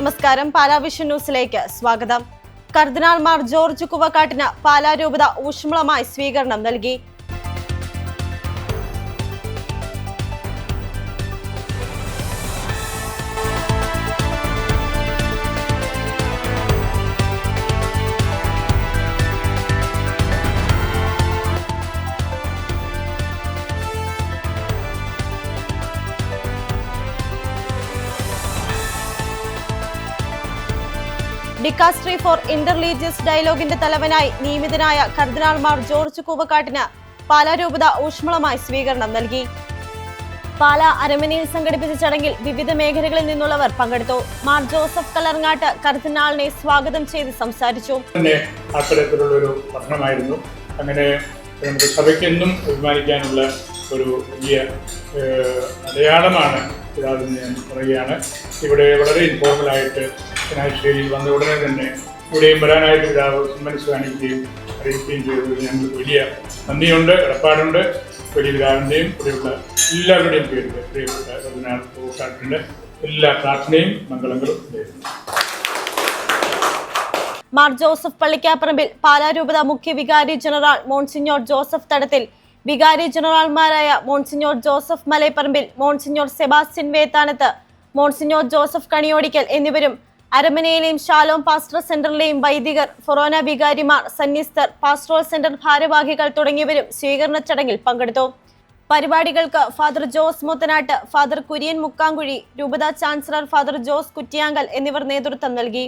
നമസ്കാരം. പാലാ വിഷൻ ന്യൂസിലേക്ക് സ്വാഗതം. കർദിനാൾമാർ ജോർജ് കുവക്കാട്ടിന് പാലാ രൂപത ഊഷ്മളമായി സ്വീകരണം നൽകി. ഡിക്കാസ്ട്രി ഫോർ ഇന്റർലീജിയസ് ഡയലോഗിന്റെ തലവനായി നിയമിതനായ കർദിനാൾമാർ ജോർജ് കൂവക്കാട്ടിന് പാലാ രൂപത ഊഷ്മളമായി സ്വീകരണം നൽകി. പാലാ അരമനയിൽ സംഘടിപ്പിച്ച ചടങ്ങിൽ വിവിധ മേഖലകളിൽ നിന്നുള്ളവർ പങ്കെടുത്തു. മാർ ജോസഫ് കലർങ്ങാട്ട് കർദിനാളിനെ സ്വാഗതം ചെയ്ത് സംസാരിച്ചു. അത്തരത്തിലുള്ളൊരു പഠനമായിരുന്നു അങ്ങനെ നമ്മുടെ സഭയ്ക്കെന്നും അഭിമാനിക്കാനുള്ള ഒരു വലിയ അടയാളമാണ് ഇതാണെന്ന് ഞാൻ പറയുകയാണ്. ഇവിടെ വളരെ ഇൻഫോർമലായിട്ട് ചങ്ങനാശ്ശേരിയിൽ വന്ന ഉടനെ തന്നെ ഇവിടെയും വരാനായിട്ട് പിതാവ് സമ്മതിച്ച് കാണിക്കുകയും അറിയിക്കുകയും ചെയ്തത് ഞങ്ങൾക്ക് വലിയ നന്ദിയുണ്ട് ഇടപാടുണ്ട് വലിയ പിതാവിന്റെയും ഇവിടെയുള്ള എല്ലാവരുടെയും പേരിൽ പ്രിയപ്പെട്ട എല്ലാ പ്രാർത്ഥനയും മംഗളങ്ങളും നേരുന്നു. മാർ ജോസഫ് പള്ളിക്കാപ്പറമ്പിൽ പാലാരൂപത മുഖ്യ വികാരി ജനറൽ മോൺസിഞ്ഞോർ ജോസഫ് തടത്തിൽ വികാരി ജനറൽമാരായ monsignor Joseph Malayaparambil monsignor Sebastian Vethanath monsignor Joseph Kaniyodickal എന്നിവരും അരമനയിലെയും ഷാലോം പാസ്റ്റർ സെന്ററിലെയും വൈദികർ ഫൊറോന വികാരിമാർ സന്യസ്തർ പാസ്റ്ററോൾ സെന്റർ ഭാരവാഹികൾ തുടങ്ങിയവരും സ്വീകരണ ചടങ്ങിൽ പങ്കെടുത്തു. പരിപാടികൾക്ക് father Jose Muthanatt father Kurian Mukkamkuzhi രൂപത ചാൻസലർ ഫാദർ ജോസ് കുറ്റിയാങ്കൽ എന്നിവർ നേതൃത്വം നൽകി.